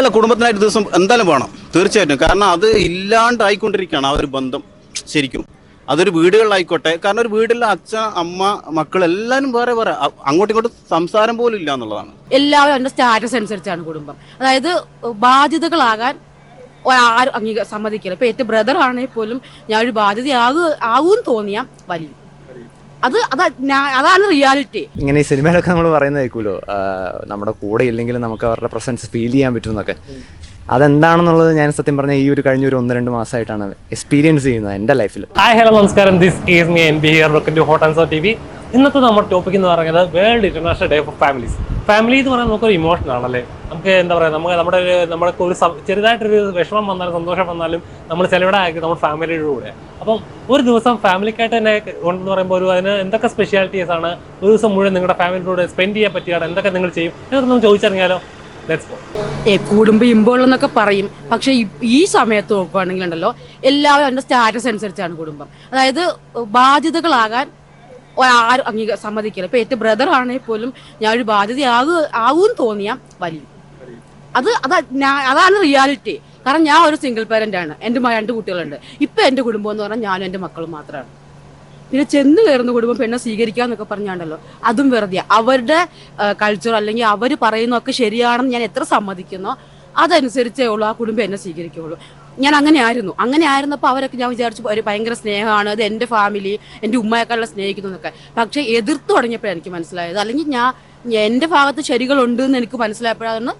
അല്ല കുടുംബത്തിനായിട്ട് ദിവസം എന്തായാലും വേണം. തീർച്ചയായിട്ടും. കാരണം അത് ഇല്ലാണ്ടായിക്കൊണ്ടിരിക്കുകയാണ് ആ ഒരു ബന്ധം ശരിക്കും. അതൊരു വീടുകളിലായിക്കോട്ടെ കാരണം ഒരു വീട്ടിലെ അച്ഛൻ അമ്മ മക്കൾ എല്ലാവരും വേറെ വേറെ. അങ്ങോട്ടും ഇങ്ങോട്ടും സംസാരം പോലും ഇല്ല എന്നുള്ളതാണ്. എല്ലാവരും അതിന്റെ സ്റ്റാറ്റസ് അനുസരിച്ചാണ് കുടുംബം. അതായത് ബാധ്യതകളാകാൻ ആരും അംഗീകാരം സമ്മതിക്കില്ല. ഇപ്പൊ എന്റെ ബ്രദർ ആണെങ്കിൽ പോലും ഞാൻ ഒരു ബാധ്യതയാകു ആകും തോന്നിയാൽ വലിയ അത് അതാ അതാണ് റിയാലിറ്റി. ഇങ്ങനെ ഈ സിനിമയിലൊക്കെ നമ്മൾ പറയുന്നതായിരിക്കുമല്ലോ നമ്മുടെ കൂടെ ഇല്ലെങ്കിലും നമുക്ക് അവരുടെ പ്രസൻസ് ഫീൽ ചെയ്യാൻ പറ്റും എന്നൊക്കെ അതെന്താണെന്നുള്ളത് ഞാൻ സത്യം പറഞ്ഞ ഈ ഒരു കഴിഞ്ഞ ഒരു ഒന്ന് രണ്ട് മാസമായിട്ടാണ് എക്സ്പീരിയൻസ് ചെയ്യുന്നത് എന്റെ ലൈഫിൽ ഹായ് ഹലോ നമസ്കാരം. This is me N B here welcome to hot so T V ഇന്നത്തെ നമ്മുടെ ടോപ്പിക് എന്ന് പറയുന്നത് world international day for families. Family എന്ന് പറയുന്നത് നമുക്കൊരു ഇമോഷൻ ആണല്ലേ? നമുക്ക് എന്താ പറയുക നമുക്ക് നമ്മുടെ ഒരു നമ്മുടെ ഒരു ചെറുതായിട്ടൊരു വിഷമം വന്നാലും സന്തോഷം വന്നാലും നമ്മൾ ചിലവിടായിരിക്കും നമ്മുടെ ഫാമിലിയുടെ കൂടെ. അപ്പം ഒരു ദിവസം ഫാമിലിക്കായിട്ട് തന്നെ ഉണ്ടെന്ന് പറയുമ്പോൾ ഒരു അതിന് എന്തൊക്കെ സ്പെഷ്യാലിറ്റീസ് ആണ്? ഒരു ദിവസം മുഴുവൻ നിങ്ങളുടെ ഫാമിലിയുടെ സ്പെൻഡ് ചെയ്യാൻ പറ്റിയാണ് എന്തൊക്കെ നിങ്ങൾ ചെയ്യും? എന്നൊക്കെ നമുക്ക് ചോദിച്ചറിഞ്ഞാലോ? ഏ കുടുംബ ഇമ്പോളെന്നൊക്കെ പറയും. പക്ഷെ ഈ- സമയത്ത് നോക്കുകയാണെങ്കിൽ ഉണ്ടല്ലോ എല്ലാവരും അതിന്റെ സ്റ്റാറ്റസ് അനുസരിച്ചാണ് കുടുംബം. അതായത് ബാധ്യതകളാകാൻ ആരും അംഗീക സമ്മതിക്കില്ല ഇപ്പൊ എന്റെ ബ്രദർ ആണെങ്കിൽ പോലും ഞാൻ ഒരു ബാധ്യതയാകു ആകും തോന്നിയാൽ വലിയ അത് അതാ അതാണ് റിയാലിറ്റി കാരണം ഞാൻ ഒരു സിംഗിൾ പേരന്റ് ആണ്. എന്റെ രണ്ട് കുട്ടികളുണ്ട്. ഇപ്പൊ എന്റെ കുടുംബം എന്ന് പറഞ്ഞാൽ ഞാനും എന്റെ മക്കളും മാത്രമാണ്. പിന്നെ ചെന്ന് കയറുന്ന കുടുംബം പെണ്ണെ സ്വീകരിക്കാന്നൊക്കെ പറഞ്ഞാണ്ടല്ലോ. അതും വെറുതെ അവരുടെ കൾച്ചർ അല്ലെങ്കിൽ അവർ പറയുന്നതൊക്കെ ശരിയാണെന്ന് ഞാൻ എത്ര സമ്മതിക്കുന്നോ അതനുസരിച്ചേ ഉള്ളൂ ആ കുടുംബം എന്നെ സ്വീകരിക്കുകയുള്ളൂ. ഞാൻ അങ്ങനെ ആയിരുന്നു അങ്ങനെ ആയിരുന്നപ്പോൾ അവരൊക്കെ ഞാൻ വിചാരിച്ചു ഒരു ഭയങ്കര സ്നേഹമാണ്. അത് എന്റെ ഫാമിലി എന്റെ ഉമ്മയെക്കാളും സ്നേഹിക്കുന്നു എന്നൊക്കെ പക്ഷേ എതിർത്ത് തുടങ്ങിയപ്പോഴാണ് എനിക്ക് മനസ്സിലായത്. അല്ലെങ്കിൽ ഞാൻ എന്റെ ഭാഗത്ത് ശരികളുണ്ട് എന്ന് എനിക്ക് മനസ്സിലായപ്പോഴാണ്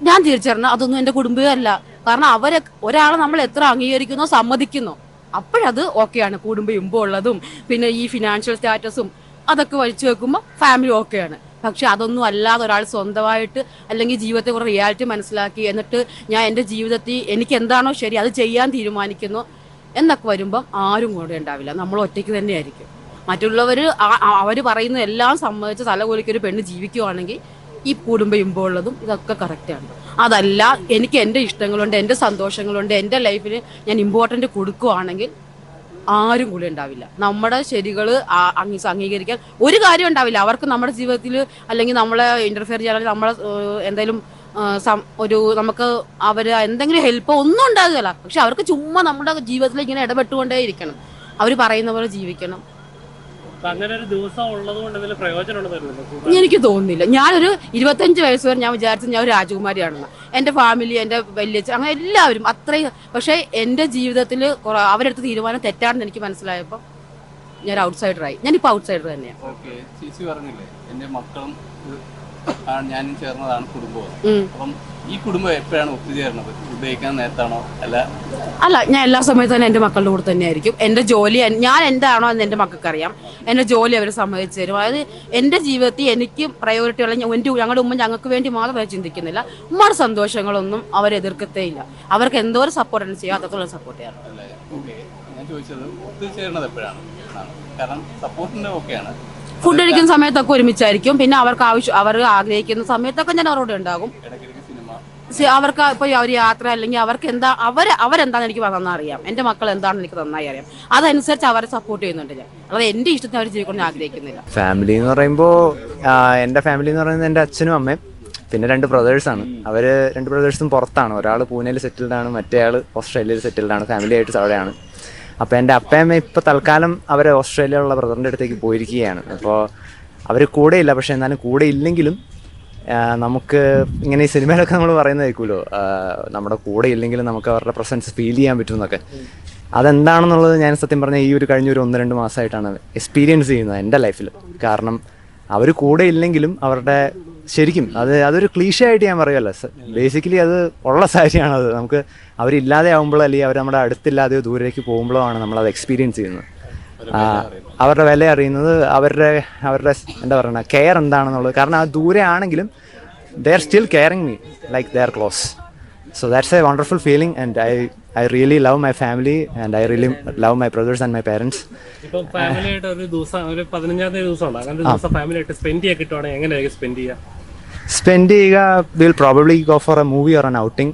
ഞാൻ തിരിച്ചറിഞ്ഞു അതൊന്നും എന്റെ കുടുംബമല്ല കാരണം അവരെ ഒരാളെ നമ്മൾ എത്ര അംഗീകരിക്കുന്നോ സമ്മതിക്കുന്നോ. അപ്പോഴത് ഓക്കെയാണ് കുടുംബം ഇമ്പുള്ളതും പിന്നെ ഈ ഫിനാൻഷ്യൽ സ്റ്റാറ്റസും അതൊക്കെ വലിച്ചു വെക്കുമ്പോൾ ഫാമിലി ഓക്കെയാണ് പക്ഷെ അതൊന്നും അല്ലാതെ ഒരാൾ സ്വന്തമായിട്ട് അല്ലെങ്കിൽ ജീവിതത്തെ കുറെ റിയാലിറ്റി മനസ്സിലാക്കി എന്നിട്ട് ഞാൻ എന്റെ ജീവിതത്തിൽ എനിക്ക് എന്താണോ ശരി അത് ചെയ്യാൻ തീരുമാനിക്കുന്നു എന്നൊക്കെ വരുമ്പം ആരും കൂടെ ഉണ്ടാവില്ല. നമ്മൾ ഒറ്റയ്ക്ക് തന്നെയായിരിക്കും. മറ്റുള്ളവർ അവർ പറയുന്ന എല്ലാം സമ്മതിച്ച് ഒരു പെണ്ണ് ജീവിക്കുവാണെങ്കിൽ ഈ കുടുംബ ഇമ്പുള്ളതും ഇതൊക്കെ കറക്റ്റാണ് അതല്ല എനിക്ക് എന്റെ ഇഷ്ടങ്ങളുണ്ട് എന്റെ സന്തോഷങ്ങളുണ്ട് എന്റെ ലൈഫിന് ഞാൻ ഇമ്പോർട്ടന്റ് കൊടുക്കുവാണെങ്കിൽ ആരും കൂടെ ഉണ്ടാവില്ല. നമ്മുടെ ശരികൾ അംഗീകരിക്കാൻ ഒരു കാര്യം ഉണ്ടാവില്ല. അവർക്ക് നമ്മുടെ ജീവിതത്തിൽ അല്ലെങ്കിൽ നമ്മളെ ഇന്റർഫിയർ ചെയ്യാൻ നമ്മളെ എന്തെങ്കിലും ഒരു നമുക്ക് അവർ എന്തെങ്കിലും ഹെൽപ്പ് ഒന്നും ഉണ്ടാകുകയില്ല പക്ഷെ അവർക്ക് ചുമ്മാ നമ്മുടെ ജീവിതത്തിൽ ഇങ്ങനെ ഇടപെട്ടുകൊണ്ടേ ഇരിക്കണം അവർ പറയുന്ന പോലെ ജീവിക്കണം. അങ്ങനെ ഒരു ദിവസം ഉള്ളതുകൊണ്ട് എന്തെങ്കിലും പ്രയോജനം എനിക്ക് തോന്നുന്നില്ല. ഞാനൊരു ഇരുപത്തഞ്ച് വയസ്സ് വരെ ഞാൻ വിചാരിച്ചത് ഞാൻ ഒരു രാജകുമാരിയാണെന്ന്. എന്റെ ഫാമിലി എന്റെ വലിയ അങ്ങനെ എല്ലാവരും അത്രയും പക്ഷേ എന്റെ ജീവിതത്തിൽ അവരെടുത്ത തീരുമാനം തെറ്റാണെന്ന് എനിക്ക് മനസ്സിലായപ്പോൾ ഞാൻ ഔട്ട്സൈഡറായി. ഞാനിപ്പോൾ ഔട്ട്സൈഡർ തന്നെയാണ് ചേച്ചി പറഞ്ഞില്ലേ എന്റെ മക്കളും ഞാനും ചേർന്നതാണ് കുടുംബം. അപ്പം ഈ കുടുംബം എപ്പോഴാണ് ഒത്തുചേരുന്നത് ഉപയോഗിക്കാൻ നേരത്താണോ? അല്ല. അല്ല ഞാൻ എല്ലാ സമയത്തും തന്നെ എന്റെ മക്കളുടെ കൂടെ തന്നെയായിരിക്കും. എന്റെ ജോലി ഞാൻ എന്താണോ എന്ന് എന്റെ മക്കൾക്ക് അറിയാം എന്റെ ജോലി അവരെ സമ്മതിച്ചു തരും. അതായത് എന്റെ ജീവിതത്തിൽ എനിക്ക് പ്രയോറിറ്റി ഉള്ള എന്റെ ഞങ്ങളുടെ ഉമ്മ ഞങ്ങൾക്ക് വേണ്ടി മാത്രം അവർ ചിന്തിക്കുന്നില്ല. ഉമ്മയുടെ സന്തോഷങ്ങളൊന്നും അവർ എതിർക്കത്തേ ഇല്ല. അവർക്ക് എന്തോരം സപ്പോർട്ടാണ് ചെയ്യുക അത്രത്തോളം സപ്പോർട്ട് ചെയ്യാറുണ്ട് ഞാൻ ചോദിച്ചത് ഒത്തുചേരുന്നത് എപ്പോഴാണ്? കാരണം സപ്പോർട്ടിന്റെ ഓക്കെയാണ് ഫുഡ് കഴിക്കുന്ന സമയത്തൊക്കെ ഒരുമിച്ചായിരിക്കും. പിന്നെ അവർക്ക് ആവശ്യം അവർ ആഗ്രഹിക്കുന്ന സമയത്തൊക്കെ ഞാൻ അവരോട് ഉണ്ടാകും. അവർക്ക് ഇപ്പൊ അവർ യാത്ര അല്ലെങ്കിൽ അവർക്ക് എന്താ അവർ അവരെന്താണെന്ന് എനിക്ക് അറിയാം. എന്റെ മക്കൾ എന്താണെന്ന് എനിക്ക് നന്നായി അറിയാം. അതനുസരിച്ച് അവരെ സപ്പോർട്ട് ചെയ്യുന്നുണ്ട് ഞാൻ. അതായത് എന്റെ ഇഷ്ടത്തിന് അവർ ജീവിക്കണം ഞാൻ ആഗ്രഹിക്കുന്നില്ല. ഫാമിലി എന്ന് പറയുമ്പോൾ എന്റെ ഫാമിലി എന്ന് പറയുന്നത് എന്റെ അച്ഛനും അമ്മയും പിന്നെ രണ്ട് ബ്രദേഴ്സ് ആണ്. അവർ രണ്ട് ബ്രദേഴ്സും പുറത്താണ്. ഒരാൾ പൂനെയിൽ സെറ്റിൽഡ് ആണ് മറ്റേ ആൾ ഓസ്ട്രേലിയയിൽ സെറ്റിൽഡ് ആണ് ഫാമിലി ആയിട്ട് അവിടെയാണ് അപ്പോൾ എന്റെ അപ്പയമ്മ ഇപ്പോൾ തൽക്കാലം അവർ ഓസ്ട്രേലിയയിലുള്ള ബ്രദറിന്റെ അടുത്തേക്ക് പോയിരിക്കുകയാണ്. അപ്പോൾ അവർ ഇല്ല പക്ഷേ എന്നാലും കൂടെ ഇല്ലെങ്കിലും നമുക്ക് ഇങ്ങനെ ഈ സിനിമയിലൊക്കെ നമ്മൾ പറയുന്നതായിരിക്കുമല്ലോ നമ്മുടെ കൂടെ ഇല്ലെങ്കിലും നമുക്ക് അവരുടെ പ്രസൻസ് ഫീൽ ചെയ്യാൻ പറ്റും എന്നൊക്കെ അതെന്താണെന്നുള്ളത് ഞാൻ സത്യം പറഞ്ഞാൽ ഈ ഒരു കഴിഞ്ഞ ഒരു ഒന്ന് രണ്ട് മാസമായിട്ടാണ് എക്സ്പീരിയൻസ് ചെയ്യുന്നത് എന്റെ ലൈഫിൽ കാരണം അവർ കൂടെ ഇല്ലെങ്കിലും അവരുടെ ശരിക്കും അത് അതൊരു ക്ലീഷ ആയിട്ട് ഞാൻ പറയുമല്ലോ ബേസിക്കലി അത് ഉള്ള സാരിയാണ് അത് നമുക്ക് അവരില്ലാതെ ആകുമ്പോഴോ അല്ലെങ്കിൽ അവർ നമ്മുടെ അടുത്തില്ലാതെയോ ദൂരേക്ക് പോകുമ്പോഴോ ആണ് അത് എക്സ്പീരിയൻസ് ചെയ്യുന്നത്. അവരുടെ വില അറിയുന്നത്. അവരുടെ അവരുടെ എന്താ പറയുക കെയർ എന്താണെന്നുള്ളത്. കാരണം ആ ദൂരെ ആണെങ്കിലും they are still caring me like they are close so that's a wonderful feeling and I I really love my family and I really love my brothers and my parents ഇപ്പം family ആയിട്ട് ഒരു ദിവസം ഒരു പതിനഞ്ചാം തീയതി ദിവസം ഉണ്ട് അങ്ങനെ ഒരു ദിവസം ഫാമിലി ആയിട്ട് സ്പെൻഡ് ചെയ്യാൻ കിട്ടുവാണെങ്കിൽ എങ്ങനെയായിരിക്കും സ്പെൻഡ് ചെയ്യുക? സ്പെൻഡ് ചെയ്യുക will probably go for a movie or an outing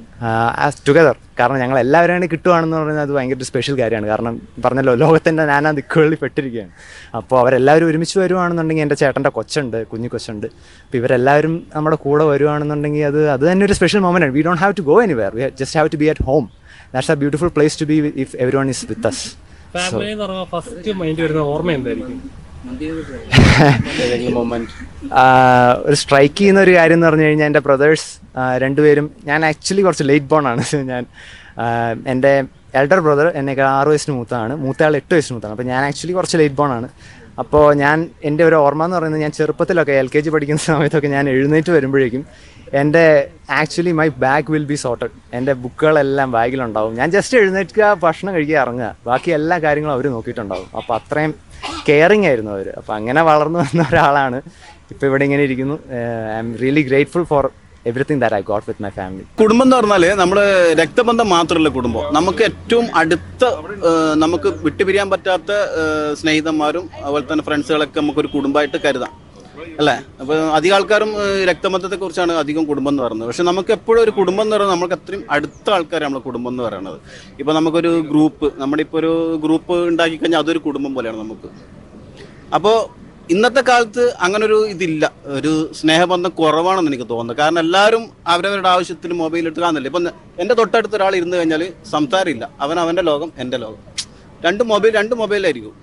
as together കാരണം ഞങ്ങൾ എല്ലാവരും കൂടി കിട്ടുവാണെന്ന് പറഞ്ഞാൽ അത് ഭയങ്കര സ്പെഷ്യൽ കാര്യമാണ്. കാരണം പറഞ്ഞല്ലോ ലോകത്തിന്റെ നാനാ ദിക്കുകളിൽ പെട്ടിരിക്കുകയാണ്. അപ്പോൾ അവരെല്ലാവരും ഒരുമിച്ച് വരുവാണെന്നുണ്ടെങ്കിൽ എന്റെ ചേട്ടന്റെ കൊച്ചുണ്ട് കുഞ്ഞു കൊച്ചുണ്ട്. അപ്പോൾ ഇവരെല്ലാവരും നമ്മുടെ കൂടെ വരുവാണെന്നുണ്ടെങ്കിൽ അത് അത് തന്നെ ഒരു സ്പെഷ്യൽ മൊമെന്റ് ആണ്. We don't have to go anywhere we just have to be at home that's a beautiful place to be if everyone is with us family first mind വരുന്ന ഓർമ്മ എന്തായിരിക്കും? ഒരു സ്ട്രൈക്ക് ചെയ്യുന്ന ഒരു കാര്യം എന്ന് പറഞ്ഞു കഴിഞ്ഞാൽ എന്റെ ബ്രദേഴ്സ് രണ്ടുപേരും ഞാൻ ആക്ച്വലി കുറച്ച് ലേറ്റ് ബോൺ ആണ്. ഞാൻ എന്റെ എൽഡർ ബ്രദർ എന്നേക്കാൾ ആറ് വയസ്സിന് മൂത്താണ്. മൂത്തയാൾ എട്ട് വയസ്സിന് മൂത്താണ്. അപ്പോൾ ഞാൻ ആക്ച്വലി കുറച്ച് ലേറ്റ് ബോൺ ആണ്. അപ്പോൾ ഞാൻ എന്റെ ഒരു ഓർമ്മ എന്ന് പറയുന്നത് ഞാൻ ചെറുപ്പത്തിലൊക്കെ എൽ കെ ജി പഠിക്കുന്ന സമയത്തൊക്കെ ഞാൻ എഴുന്നേറ്റ് വരുമ്പോഴേക്കും എന്റെ actually my bag will be sorted എന്റെ ബുക്കുകളെല്ലാം ബാഗിലുണ്ടാവും. ഞാൻ ജസ്റ്റ് എഴുന്നേൽക്കുക ഭക്ഷണം കഴിക്കുക ഇറങ്ങുക. ബാക്കി എല്ലാ കാര്യങ്ങളും അവർ നോക്കിയിട്ടുണ്ടാവും. അപ്പോൾ അത്രയും കെയറിങ് ആയിരുന്നു അവർ അപ്പോൾ അങ്ങനെ വളർന്നു വന്ന ഒരാളാണ്. ഇപ്പോൾ ഇവിടെ ഇങ്ങനെ ഇരിക്കുന്നു. I am really grateful for everything that I got with my family കുടുംബം എന്ന് പറഞ്ഞാൽ നമ്മൾ രക്തബന്ധം മാത്രമല്ല കുടുംബം. നമുക്ക് ഏറ്റവും അടുത്ത നമുക്ക് വിട്ടുപിരിയാൻ പറ്റാത്ത സ്നേഹിതന്മാരും അതുപോലെ തന്നെ ഫ്രണ്ട്സുകളൊക്കെ നമുക്കൊരു കുടുംബമായിട്ട് കരുതാം. അല്ലേ? അപ്പൊ അധികം ആൾക്കാരും രക്തബന്ധത്തെ കുറിച്ചാണ് അധികം കുടുംബം എന്ന് പറയുന്നത്. പക്ഷെ നമുക്ക് എപ്പോഴും ഒരു കുടുംബം എന്ന് പറയുന്നത് നമുക്ക് അത്രയും അടുത്ത ആൾക്കാരാണ് നമ്മുടെ കുടുംബം എന്ന് പറയുന്നത്. ഇപ്പൊ നമുക്കൊരു ഗ്രൂപ്പ് നമ്മുടെ ഇപ്പോൾ ഒരു ഗ്രൂപ്പ് ഉണ്ടാക്കി കഴിഞ്ഞാൽ അതൊരു കുടുംബം പോലെയാണ് നമുക്ക്. അപ്പോൾ ഇന്നത്തെ കാലത്ത് അങ്ങനെ ഒരു ഇതില്ല. ഒരു സ്നേഹബന്ധം കുറവാണെന്ന് എനിക്ക് തോന്നുന്നത് കാരണം എല്ലാവരും അവരവരുടെ ആവശ്യത്തിന് മൊബൈൽ എടുത്ത് കാണുന്നില്ല? ഇപ്പം എന്റെ തൊട്ടടുത്ത് ഒരാൾ ഇരുന്ന് കഴിഞ്ഞാൽ സംസാരമില്ല. അവൻ അവന്റെ ലോകം എന്റെ ലോകം. രണ്ട് മൊബൈൽ രണ്ട് മൊബൈലായിരിക്കും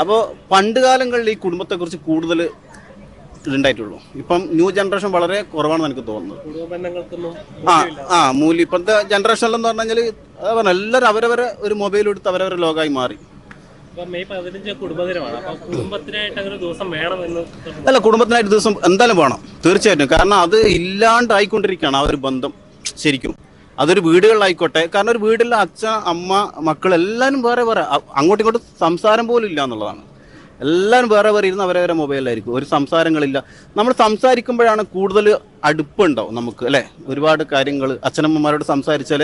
അപ്പോൾ പണ്ട് കാലങ്ങളിൽ ഈ കുടുംബത്തെക്കുറിച്ച് കൂടുതൽ ഇതുണ്ടായിട്ടുള്ളൂ. ഇപ്പം ന്യൂ ജനറേഷൻ വളരെ കുറവാണെന്ന് എനിക്ക് തോന്നുന്നത് ആ ആ മൂല്യം. ഇപ്പോഴത്തെ ജനറേഷനിലെന്ന് പറഞ്ഞു കഴിഞ്ഞാൽ അതാ പറഞ്ഞ എല്ലാവരും അവരവരെ ഒരു മൊബൈൽ എടുത്ത് അവരവരെ ലോകമായി മാറി. അല്ല കുടുംബത്തിനായിട്ട് ദിവസം എന്തായാലും വേണം. തീർച്ചയായിട്ടും. കാരണം അത് ഇല്ലാണ്ടായിക്കൊണ്ടിരിക്കുകയാണ് ആ ഒരു ബന്ധം ശരിക്കും. അതൊരു വീടുകളിലായിക്കോട്ടെ. കാരണം ഒരു വീട്ടിൽ അച്ഛൻ അമ്മ മക്കൾ എല്ലാവരും വേറെ വേറെ. അങ്ങോട്ടും ഇങ്ങോട്ടും സംസാരം പോലും ഇല്ല എന്നുള്ളതാണ്. എല്ലാവരും വേറെ വേറെ ഇരുന്ന് അവരവരെ മൊബൈലിലായിരിക്കും ഒരു സംസാരങ്ങളില്ല. നമ്മൾ സംസാരിക്കുമ്പോഴാണ് കൂടുതൽ അടുപ്പുണ്ടാവും നമുക്ക് അല്ലേ? ഒരുപാട് കാര്യങ്ങൾ അച്ഛനമ്മമാരോട് സംസാരിച്ചാൽ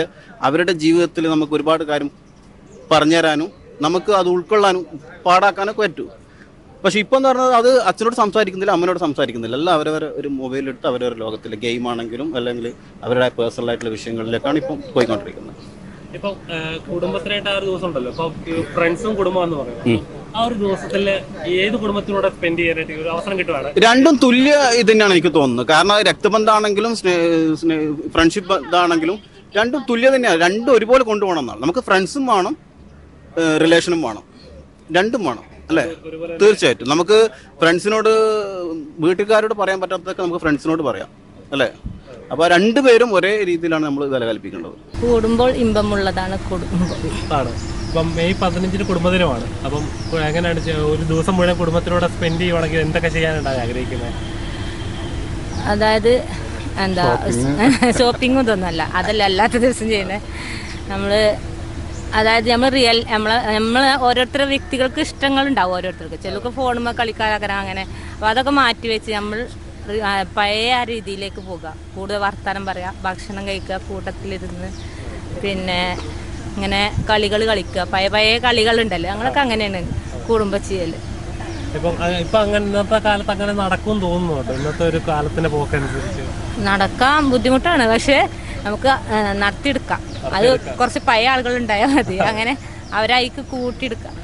അവരുടെ ജീവിതത്തിൽ നമുക്ക് ഒരുപാട് കാര്യം പറഞ്ഞു പറഞ്ഞുതരാനും നമുക്ക് അത് ഉൾക്കൊള്ളാനും പാടാക്കാനൊക്കെ പറ്റൂ. പക്ഷെ ഇപ്പം എന്ന് പറഞ്ഞാൽ അത് അച്ഛനോട് സംസാരിക്കുന്നില്ല അമ്മനോട് സംസാരിക്കുന്നില്ല. എല്ലാം അവരവരെ ഒരു മൊബൈൽ എടുത്ത് അവരവരുടെ ലോകത്തിൽ ഗെയിം ആണെങ്കിലും അല്ലെങ്കിൽ അവരുടെ പേഴ്സണൽ ആയിട്ടുള്ള വിഷയങ്ങളിലേക്കാണ് ഇപ്പം പോയിക്കൊണ്ടിരിക്കുന്നത്. ഇപ്പം കുടുംബത്തിനായിട്ട് ആ ഒരു ദിവസം ഉണ്ടല്ലോ. ഇപ്പൊ ഫ്രണ്ട്സും കുടുംബം എന്ന് പറയുന്നത് ആ ഒരു ദിവസത്തിൽ ഏത് കുടുംബത്തിനോട് സ്പെൻഡ് ചെയ്യാനായിട്ട് ഒരു അവസരം കിട്ടുവാണ്? രണ്ടും തുല്യ ഇത് തന്നെയാണ് എനിക്ക് തോന്നുന്നത്. കാരണം രക്തബന്ധമാണെങ്കിലും ഫ്രണ്ട്ഷിപ്പ് ഇതാണെങ്കിലും രണ്ടും തുല്യ തന്നെയാണ്. രണ്ടും ഒരുപോലെ കൊണ്ടുപോകണം എന്നാണ്. നമുക്ക് ഫ്രണ്ട്സും വേണം റിലേഷനും വേണം. രണ്ടും വേണം അല്ലേ? തീർച്ചയായിട്ടും. നമുക്ക് ഫ്രണ്ട്സിനോട് വീട്ടുകാരോട് പറയാൻ പറ്റാത്തതൊക്കെ നമുക്ക് ഫ്രണ്ട്സിനോട് പറയാം അല്ലേ? അപ്പൊ രണ്ടുപേരും ഒരേ രീതിയിലാണ് നമ്മൾ വില കൽപ്പിക്കേണ്ടത് കൂടുമ്പോൾ ഇമ്പമുള്ളതാണ് കുടുംബം ആണ്. അപ്പം മെയ് പതിനഞ്ചിന് കുടുംബദിനമാണ്. അപ്പം എങ്ങനെയാണ് ഒരു ദിവസം മുഴുവൻ കുടുംബത്തിനോട് സ്പെൻഡ് ചെയ്യുവാണെങ്കിൽ എന്തൊക്കെ ചെയ്യാനാണ് ആഗ്രഹിക്കുന്നത്? അതായത് എന്താ ഷോപ്പിംഗും ഇതൊന്നുമല്ല. അതല്ല അല്ലാത്ത ദിവസം ചെയ്യുന്നത്. നമ്മൾ അതായത് നമ്മൾ റിയൽ നമ്മളെ നമ്മൾ ഓരോരുത്തരുടെ വ്യക്തികൾക്ക് ഇഷ്ടങ്ങൾ ഉണ്ടാവും ഓരോരുത്തർക്ക്. ചിലർക്ക് ഫോണുമ്പോൾ കളിക്കാരാക്കണം അങ്ങനെ. അപ്പോൾ അതൊക്കെ മാറ്റി വെച്ച് നമ്മൾ പഴയ ആ രീതിയിലേക്ക് പോകുക കൂടുതൽ വർത്തമാനം പറയുക ഭക്ഷണം കഴിക്കുക കൂട്ടത്തിലിരുന്ന് പിന്നെ ഇങ്ങനെ കളികൾ കളിക്കുക. പഴയ പഴയ കളികളുണ്ടല്ലോ. ഞങ്ങളൊക്കെ അങ്ങനെയാണ് കൂടുമ്പോൾ ചെയ്യൽ ഇപ്പം അങ്ങനെ ഇന്നത്തെ കാലത്ത് അങ്ങനെ നടക്കും തോന്നുന്നുണ്ട് ഇന്നത്തെ ഒരു കാലത്തിന്റെ പോക്കനുസരിച്ച്. നടക്കാൻ ബുദ്ധിമുട്ടാണ്. പക്ഷെ നമുക്ക് നടത്തിയെടുക്കാം. അത് കുറച്ച് പഴയ ആളുകൾ ഉണ്ടായാൽ മതി. അങ്ങനെ അവരായിക്ക് കൂട്ടിയെടുക്കാം.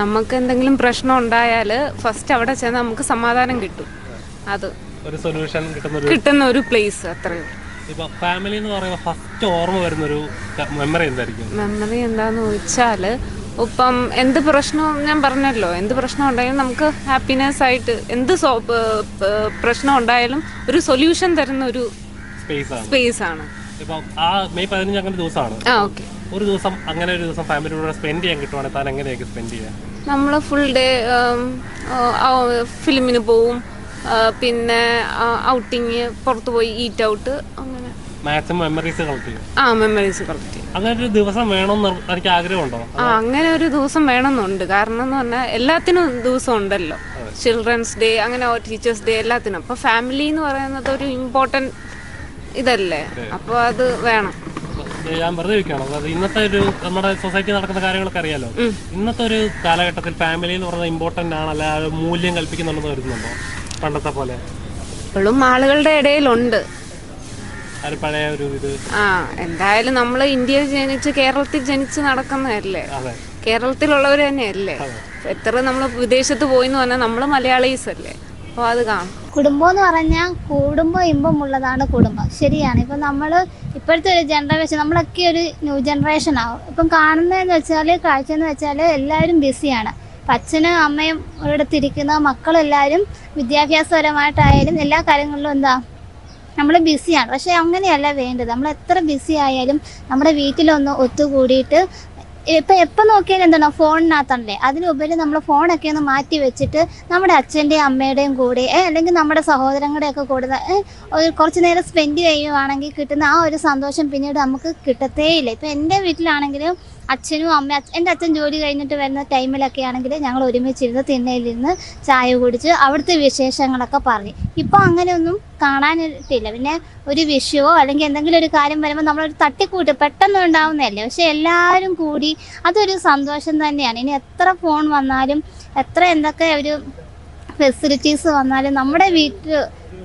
നമുക്ക് എന്തെങ്കിലും പ്രശ്നം ഉണ്ടായാൽ ഫസ്റ്റ് അവിടെ ചെന്ന് നമുക്ക് സമാധാനം കിട്ടും. അത് ഒരു സൊല്യൂഷൻ കിട്ടുന്ന ഒരു കിട്ടുന്ന ഒരു പ്ലേസ് അത്രയും ഇപ്പൊ ഫാമിലി എന്ന് പറയുമ്പോൾ ഫസ്റ്റ് ഓർമ്മ വരുന്ന ഒരു മെമ്മറി എന്തായിരിക്കും? മെമ്മറി എന്താന്ന് ചോദിച്ചാൽ ഇപ്പം എന്ത് പ്രശ്നവും ഞാൻ പറഞ്ഞല്ലോ. എന്ത് പ്രശ്നം ഉണ്ടായാലും നമുക്ക് ഹാപ്പിനെസ് ആയിട്ട് എന്ത് പ്രശ്നം ഉണ്ടായാലും ഒരു സൊല്യൂഷൻ തരുന്ന ഒരു സ്പേസ് ആണ്. സ്പേസ് ആണ്. ഇപ്പം ആ മെയ് പതിനഞ്ച് അങ്ങനെ ദിവസമാണ്. ആ ഓക്കെ. ഒരു ദിവസം അങ്ങനെ ഒരു ദിവസം ഫാമിലിയോട് സ്പെൻഡ് ചെയ്യാൻ കിട്ടുവാണെങ്കിൽ താൻ എങ്ങനെയൊക്കെ സ്പെൻഡ് ചെയ്യാം? നമ്മൾ ഫുൾ ഡേ ഫിലിമിന് പോവും. പിന്നെ ഔട്ടിങ് പുറത്ത് പോയി ഈറ്റ് ഔട്ട് അങ്ങനെ. മാക്സിമം മെമ്മറീസ് കളക്ട് ചെയ്യും? ആ മെമ്മറീസ് കളക്ട് ചെയ്യും. അങ്ങനെ ഒരു ദിവസം വേണമെന്ന് എനിക്ക് ആഗ്രഹമുണ്ടോ? ആ അങ്ങനെ ഒരു ദിവസം വേണമെന്നുണ്ട്. കാരണം എന്ന് പറഞ്ഞാൽ എല്ലാത്തിനും ദിവസം ഉണ്ടല്ലോ. ചിൽഡ്രൻസ് ഡേ അങ്ങനെ ടീച്ചേഴ്സ് ഡേ എല്ലാത്തിനും. അപ്പൊ ഫാമിലി എന്ന് പറയുന്നത് ഒരു ഇമ്പോർട്ടന്റ് ഇതല്ലേ? അപ്പോൾ അത് വേണം. ഞാൻ വെറുതെ ചോദിക്കുകയാണ് അതായത് ഇന്നത്തെ ഒരു നമ്മുടെ സൊസൈറ്റി നടക്കുന്ന കാര്യങ്ങളൊക്കെ അറിയാലോ. ഇന്നത്തെ ഒരു കാലഘട്ടത്തിൽ ഫാമിലി എന്ന് പറഞ്ഞാൽ ഇമ്പോർട്ടന്റ് ആണ്. അല്ല മൂല്യം കൽപ്പിക്കുന്നുണ്ടെന്ന് വരുന്നുണ്ടോ പണ്ടത്തെ പോലെ. ഇപ്പോഴും ആളുകളുടെ ഇടയിലുണ്ട്. ആ പഴയ ഒരു ഇത്. ആ എന്തായാലും നമ്മൾ ഇന്ത്യയിൽ ജനിച്ച് കേരളത്തിൽ ജനിച്ച് നടക്കുന്നതല്ലേ? കേരളത്തിലുള്ളവർ തന്നെയല്ലേ? എത്ര നമ്മൾ വിദേശത്ത് പോയി എന്ന് പറഞ്ഞാൽ നമ്മൾ മലയാളീസ് അല്ലേ അപ്പോൾ അത് കാണും. കുടുംബം എന്ന് പറഞ്ഞാൽ കുടുംബം ഇമ്പമുള്ളതാണ് കുടുംബം. ശരിയാണ്. ഇപ്പം നമ്മൾ ഇപ്പോഴത്തെ ഒരു ജനറേഷൻ നമ്മളൊക്കെ ഒരു ന്യൂ ജനറേഷൻ ആവും. ഇപ്പം കാണുന്നതെന്ന് വെച്ചാൽ കാഴ്ച എന്ന് വെച്ചാൽ എല്ലാവരും ബിസിയാണ് അച്ഛനും അമ്മയും ഒരിടത്തിരിക്കുന്ന മക്കളെല്ലാവരും വിദ്യാഭ്യാസപരമായിട്ടായാലും എല്ലാ കാര്യങ്ങളിലും എന്താ നമ്മൾ ബിസിയാണ് പക്ഷേ അങ്ങനെയല്ല വേണ്ടത്. നമ്മൾ എത്ര ബിസി ആയാലും നമ്മുടെ വീട്ടിലൊന്ന് ഒത്തുകൂടിയിട്ട് ഇപ്പം എപ്പൊ നോക്കിയാലും എന്താണ് ഫോണിനകത്തല്ലേ അതിനുപരി നമ്മൾ ഫോണൊക്കെ ഒന്ന് മാറ്റി വെച്ചിട്ട് നമ്മുടെ അച്ഛന്റെയും അമ്മയുടെയും കൂടെ അല്ലെങ്കിൽ നമ്മുടെ സഹോദരങ്ങളുടെയൊക്കെ കൂടെ കൂടുതൽ കുറച്ച് നേരം സ്പെൻഡ് ചെയ്യുവാണെങ്കിൽ കിട്ടുന്ന ആ ഒരു സന്തോഷം പിന്നീട് നമുക്ക് കിട്ടത്തേയില്ല. ഇപ്പം എന്റെ വീട്ടിലാണെങ്കിലും അച്ഛനും അമ്മ എന്റെ അച്ഛൻ ജോലി കഴിഞ്ഞിട്ട് വരുന്ന ടൈമിലൊക്കെ ആണെങ്കിൽ ഞങ്ങൾ ഒരുമിച്ചിരുന്ന് തിണ്ണയിലിരുന്ന് ചായ കുടിച്ച് അവിടുത്തെ വിശേഷങ്ങളൊക്കെ പറയും ഇപ്പം അങ്ങനെയൊന്നും കാണാനിട്ടില്ല. പിന്നെ ഒരു വിഷുവോ അല്ലെങ്കിൽ എന്തെങ്കിലും ഒരു കാര്യം വരുമ്പോൾ നമ്മളൊരു തട്ടിക്കൂട്ട് പെട്ടെന്ന് ഉണ്ടാവുന്നതല്ലേ. പക്ഷെ എല്ലാവരും കൂടി അതൊരു സന്തോഷം തന്നെയാണ്. ഇനി എത്ര ഫോൺ വന്നാലും എത്ര എന്തൊക്കെ ഒരു ഫെസിലിറ്റീസ് വന്നാലും നമ്മുടെ വീട്ടിൽ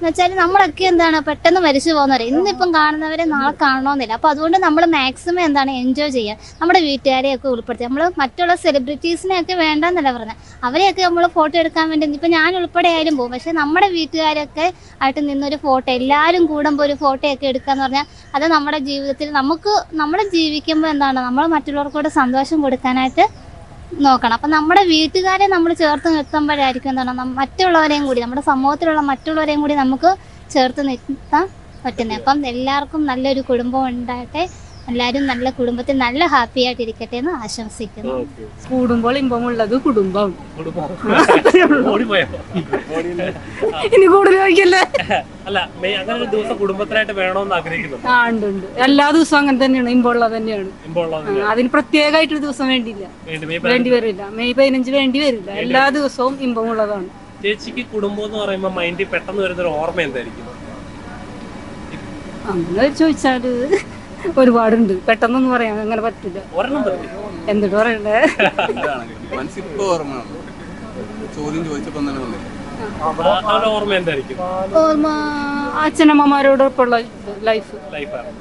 എന്ന് വെച്ചാൽ നമ്മളൊക്കെ എന്താണ് പെട്ടെന്ന് മരിച്ചു പോകുന്നവരെ. ഇന്നിപ്പം കാണുന്നവരെ നാളെ കാണണമെന്നില്ല അപ്പോൾ അതുകൊണ്ട് നമ്മൾ മാക്സിമം എന്താണ് എൻജോയ് ചെയ്യുക നമ്മുടെ വീട്ടുകാരെയൊക്കെ ഉൾപ്പെടുത്തി നമ്മൾ മറ്റുള്ള സെലിബ്രിറ്റീസിനെയൊക്കെ വേണ്ടെന്നല്ല പറഞ്ഞത് അവരെയൊക്കെ നമ്മൾ ഫോട്ടോ എടുക്കാൻ വേണ്ടി ഇപ്പം ഞാൻ ഉൾപ്പെടെ ആയാലും പോകും. പക്ഷേ നമ്മുടെ വീട്ടുകാരൊക്കെ ആയിട്ട് നിന്നൊരു ഫോട്ടോ എല്ലാവരും കൂടുമ്പോൾ ഒരു ഫോട്ടോയൊക്കെ എന്ന് പറഞ്ഞാൽ അത് നമ്മുടെ ജീവിതത്തിൽ നമുക്ക് നമ്മൾ ജീവിക്കുമ്പോൾ എന്താണ് നമ്മൾ മറ്റുള്ളവർക്കൂടെ സന്തോഷം കൊടുക്കാനായിട്ട് നോക്കണം. അപ്പം നമ്മുടെ വീട്ടുകാരെ നമ്മൾ ചേർത്ത് നിർത്തുമ്പോഴായിരിക്കും എന്താണ് മറ്റുള്ളവരെയും കൂടി നമ്മുടെ സമൂഹത്തിലുള്ള മറ്റുള്ളവരെയും കൂടി നമുക്ക് ചേർത്ത് നിർത്താൻ പറ്റുന്നത്. അപ്പം എല്ലാവർക്കും നല്ലൊരു കുടുംബം ഉണ്ടാകട്ടെ. എല്ലാവരും നല്ല കുടുംബത്തിൽ നല്ല ഹാപ്പി ആയിട്ട് ഇരിക്കട്ടെ എന്ന് ആശംസിക്കുന്നു. കൂടുമ്പോൾ ഇമ്പമുള്ളത് കുടുംബം. ഇനി കൂടുതൽ ചോദിക്കല്ലേ? അല്ല അങ്ങനെ ഒരു ദിവസം കുടുംബത്തിനായിട്ട് വേണമെന്ന് ആഗ്രഹിക്കുന്നു. ആ ഉണ്ട് ഉണ്ട്. എല്ലാ ദിവസവും അങ്ങനെ തന്നെയാണ്. ഇമ്പമുള്ളത് തന്നെയാണ്. അതിന് പ്രത്യേകമായിട്ടൊരു ദിവസം വേണ്ടിയില്ല. വേണ്ടി വരില്ല. മെയ് പതിനഞ്ച് വേണ്ടി വരില്ല. എല്ലാ ദിവസവും ഇമ്പമുള്ളതാണ്. ചേച്ചിക്ക് കുടുംബം എന്ന് പറയുമ്പോൾ മൈൻഡിൽ പെട്ടെന്ന് വരുന്ന ഒരു ഓർമ്മ എന്തായിരിക്കും? അങ്ങനെ ചോദിച്ചാൽ ഒരുപാടുണ്ട്. പെട്ടെന്നൊന്നും പറയാൻ അങ്ങനെ പറ്റില്ല. എന്തിട്ട് പറയണ്ടേ? ചോദ്യം ഓർമ്മ എന്തായിരിക്കും? ഓർമ്മ അച്ഛനമ്മമാരോടൊപ്പമുള്ള ലൈഫ്. ലൈഫാണ്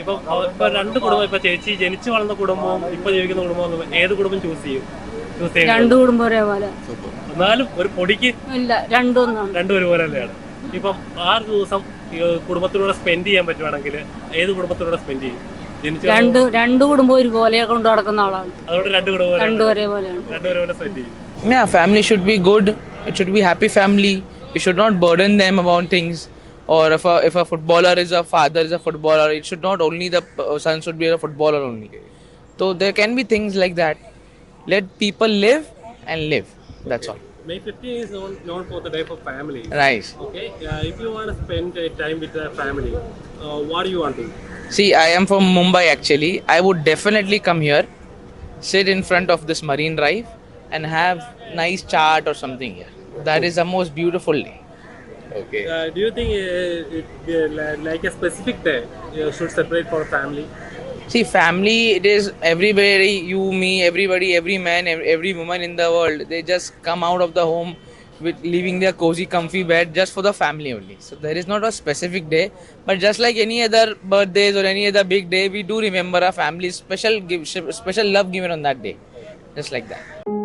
ഇപ്പൊ ഇപ്പൊ രണ്ട് കുടുംബം ഇപ്പൊ ചേച്ചി ജനിച്ചു വളർന്ന കുടുംബവും ഇപ്പൊ ജീവിക്കുന്ന കുടുംബവും ഏത് കുടുംബം ചൂസ് ചെയ്യും? രണ്ടു കുടുംബം ഒരേപോലെ. എന്നാലും ഒരു പൊടിക്ക് ഇല്ല രണ്ടും രണ്ടും ഒരുപോലെ തന്നെയാണ് ഇപ്പം ആ ദിവസം കുടുംബത്തിലൂടെ സ്പെൻഡ് ചെയ്യാൻ പറ്റുവാണെങ്കിൽ ഏത് കുടുംബത്തിലൂടെ സ്പെൻഡ് ചെയ്യും? രണ്ട് രണ്ട് കുടുംബം ഒരുപോലെ കൊണ്ട് ആളാണ്. അതുകൊണ്ട് രണ്ട് കുടുംബം രണ്ട് ഒരേപോലെയാണ് രണ്ട് ഒരേപോലെ സ്പെൻഡ് ചെയ്യും. ഞാൻ family should be good it should be happy family you should not burden them about things or if if a father is a footballer it should not only the son should be a footballer only so there can be things like that let people live and live that's all May 15 is known, known for the day for family. Right. Okay, uh, if you want to spend uh, time with the family, uh, what do you want to do? See, I am from Mumbai actually. I would definitely come here, sit in front of this marine drive, and have nice chat or something here. That is the most beautiful day. Okay. Uh, do you think uh, it, uh, like a specific day you should separate for family? See, family, it is everybody, you, me, everybody, every man, every woman in the world, they just come out of the home with leaving their cozy, comfy bed just for the family only. So there is not a specific day, but just like any other birthdays or any other big day, we do remember our family's special, special love given on that day. Just like that.